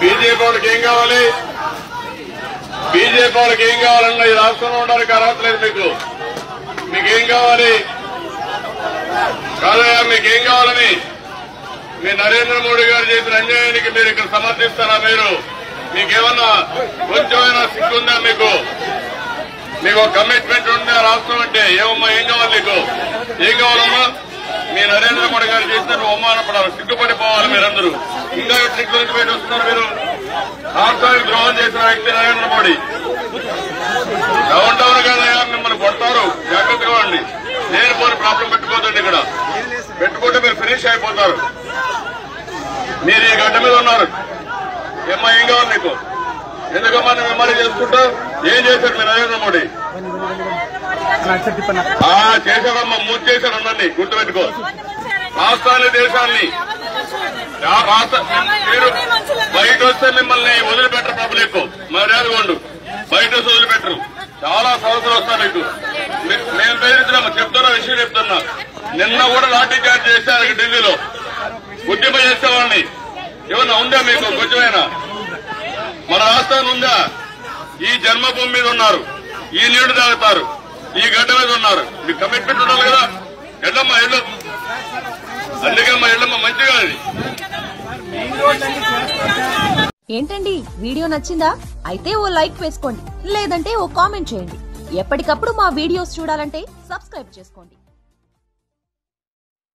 BJP వాళ్ళకి ఏం కావాలి? బీజేపీ వాళ్ళకి ఏం కావాలన్నా ఈ రాష్ట్రంలో ఉండడానికి అర్హత లేదు మీకు కావాలి మీకు ఏం కావాలని? మీ నరేంద్ర మోడీ గారు చేసిన అన్యాయానికి మీరు ఇక్కడ సమర్థిస్తారా మీరు? మీకేమన్నా కొంచెమైనా సిగ్గుందా మీకు? మీకు ఒక కమిట్మెంట్ ఉందా రాష్ట్రం అంటే? ఏమమ్మా ఏం కావాలి నీకు ఏం కావాలమ్మా? మీ నరేంద్ర మోడీ గారు చేసిన అవమానపడాలి సిగ్గుపడిపోవాలి మీరందరూ. ఇంకా ఎట్లా గురించి బయట వస్తున్నారు మీరు? రాష్ట్రానికి ద్రోహం చేసిన వ్యక్తి నరేంద్ర మోడీ. ఉన్నారు. మీరు ఈ గడ్డ మీద ఉన్నారు. ఏమ్మా ఏం కావాలి నీకు? ఎందుకమ్మా నువ్వు మిమ్మల్ని చేసుకుంటా? ఏం చేశారు మీ నరేంద్ర మోడీ? ఆ చేశారమ్మా మూడు చేశారు అందరినీ. గుర్తుపెట్టుకో. రాష్ట్రాన్ని దేశాన్ని. రాష్ట్ర మీరు బయట వస్తే మిమ్మల్ని వదిలిపెట్టరు పబ్లిక్. మర్యాద కొండు. బయట వస్తే వదిలిపెట్టరు. చాలా సమస్యలు వస్తాయి మీకు. మేము బెదిరించినాము చెప్తున్నా విషయం చెప్తున్నా. నిన్న కూడా లాఠీ చార్జ్ చేశారు ఢిల్లీలో. ఉద్యమం చేసేవాడిని. ఏమన్నా ఉందా మీకు కొంచెమైనా? మన రాష్ట్రం ఉందా? ఈ జన్మభూమి మీద ఉన్నారు. ఈ నీళ్ళు తాగుతారు. ఈ గడ్డ మీద ఉన్నారు. మీకు కమిట్మెంట్ ఉండాలి కదా. ఎల్లమ్మా ఎల్లు అందుకమ్మా ఎల్లమ్మ మంచిగా అది ఏంటండి? వీడియో నచ్చిందా? అయితే ఓ లైక్ వేసుకోండి. లేదంటే ఓ కామెంట్ చేయండి. ఎప్పటికప్పుడు మా వీడియోస్ చూడాలంటే సబ్స్క్రైబ్ చేసుకోండి.